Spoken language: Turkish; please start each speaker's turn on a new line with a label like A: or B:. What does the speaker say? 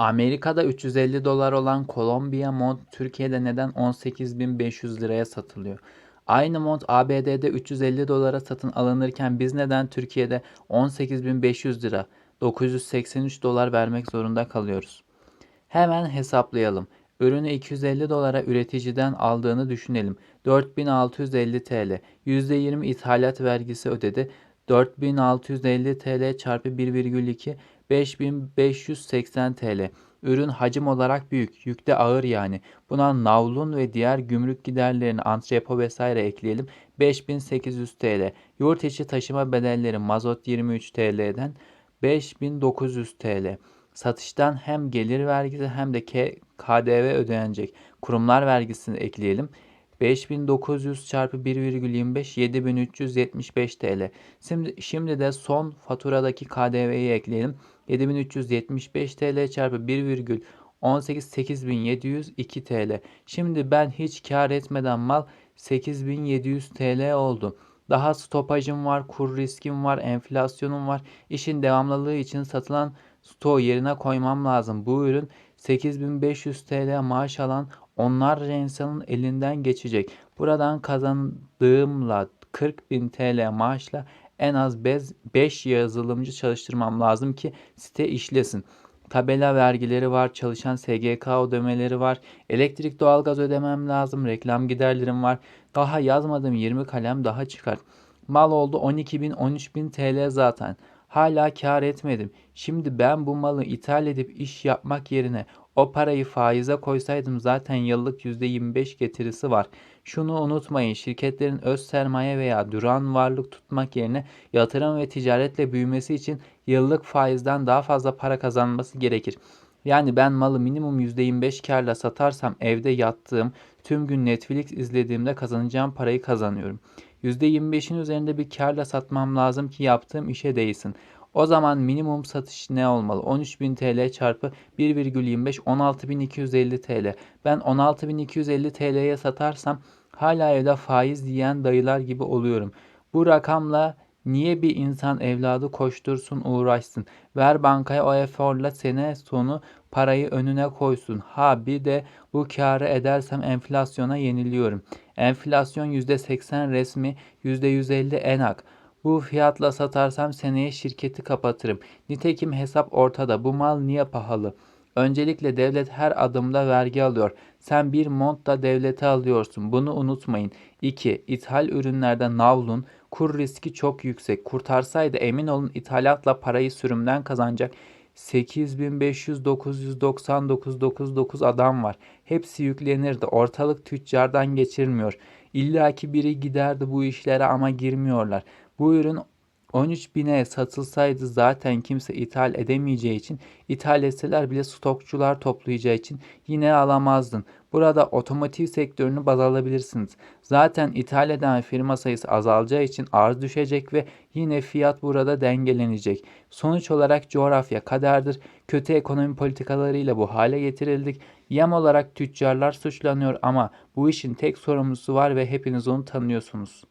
A: Amerika'da 350 dolar olan Columbia mont Türkiye'de neden 18.500 liraya satılıyor? Aynı mont ABD'de 350 dolara satın alınırken biz neden Türkiye'de 18.500 lira 983 dolar vermek zorunda kalıyoruz? Hemen hesaplayalım. Ürünü 250 dolara üreticiden aldığını düşünelim. 4650 TL. %20 ithalat vergisi ödedi. 4650 TL çarpı 1,2 5580 TL. Ürün hacim olarak büyük, yükte ağır yani. Buna navlun ve diğer gümrük giderlerini, antrepo vesaire ekleyelim. 5800 TL. Yurt içi taşıma bedelleri mazot 23 TL'den 5900 TL. Satıştan hem gelir vergisi hem de KDV ödenecek. Kurumlar vergisini ekleyelim. 5900 çarpı 1,25 7375 TL. Şimdi, şimdi de son faturadaki KDV'yi ekleyelim. 7375 TL çarpı 1,18 8702 TL. Şimdi ben hiç kar etmeden mal 8700 TL oldu. Daha stopajım var, kur riskim var, enflasyonum var. İşin devamlılığı için satılan stoğu yerine koymam lazım. Bu ürün 8500 TL maaş alan onlarca insanın elinden geçecek. Buradan kazandığımla 40.000 TL maaşla en az 5 yazılımcı çalıştırmam lazım ki site işlesin. Tabela vergileri var, çalışan SGK ödemeleri var, elektrik doğalgaz ödemem lazım, reklam giderlerim var. Daha yazmadım 20 kalem daha çıkar. Mal oldu 12.000 13.000 TL zaten. Hala kar etmedim. Şimdi ben bu malı ithal edip iş yapmak yerine o parayı faize koysaydım zaten yıllık %25 getirisi var. Şunu unutmayın şirketlerin öz sermaye veya duran varlık tutmak yerine yatırım ve ticaretle büyümesi için yıllık faizden daha fazla para kazanması gerekir. Yani ben malı minimum %25 karla satarsam evde yattığım, tüm gün Netflix izlediğimde kazanacağım parayı kazanıyorum. %25'in üzerinde bir karla satmam lazım ki yaptığım işe değsin. O zaman minimum satış ne olmalı? 13.000 TL çarpı 1,25 16.250 TL. Ben 16.250 TL'ye satarsam hala evde faiz yiyen dayılar gibi oluyorum. Bu rakamla niye bir insan evladı koştursun uğraşsın? Ver bankaya o eforla sene sonu parayı önüne koysun. Ha bir de bu karı edersem enflasyona yeniliyorum. Enflasyon %80 resmi %150 enak. Bu fiyatla satarsam seneye şirketi kapatırım. Nitekim hesap ortada. Bu mal niye pahalı? Öncelikle devlet her adımda vergi alıyor. Sen bir mont da devlete alıyorsun. Bunu unutmayın. 2. İthal ürünlerde navlun kur riski çok yüksek. Kurtarsaydı emin olun ithalatla parayı sürümden kazanacak 8500 999 99 adam var. Hepsi yüklenirdi. Ortalık tüccardan geçirmiyor. İlla ki biri giderdi bu işlere ama girmiyorlar. Bu ürün 13 bine satılsaydı zaten kimse ithal edemeyeceği için ithal etseler bile stokçular toplayacağı için yine alamazdın. Burada otomotiv sektörünü baz alabilirsiniz. Zaten ithal eden firma sayısı azalacağı için arz düşecek ve yine fiyat burada dengelenecek. Sonuç olarak coğrafya kaderdir. Kötü ekonomi politikalarıyla bu hale getirildik. Yem olarak tüccarlar suçlanıyor ama bu işin tek sorumlusu var ve hepiniz onu tanıyorsunuz.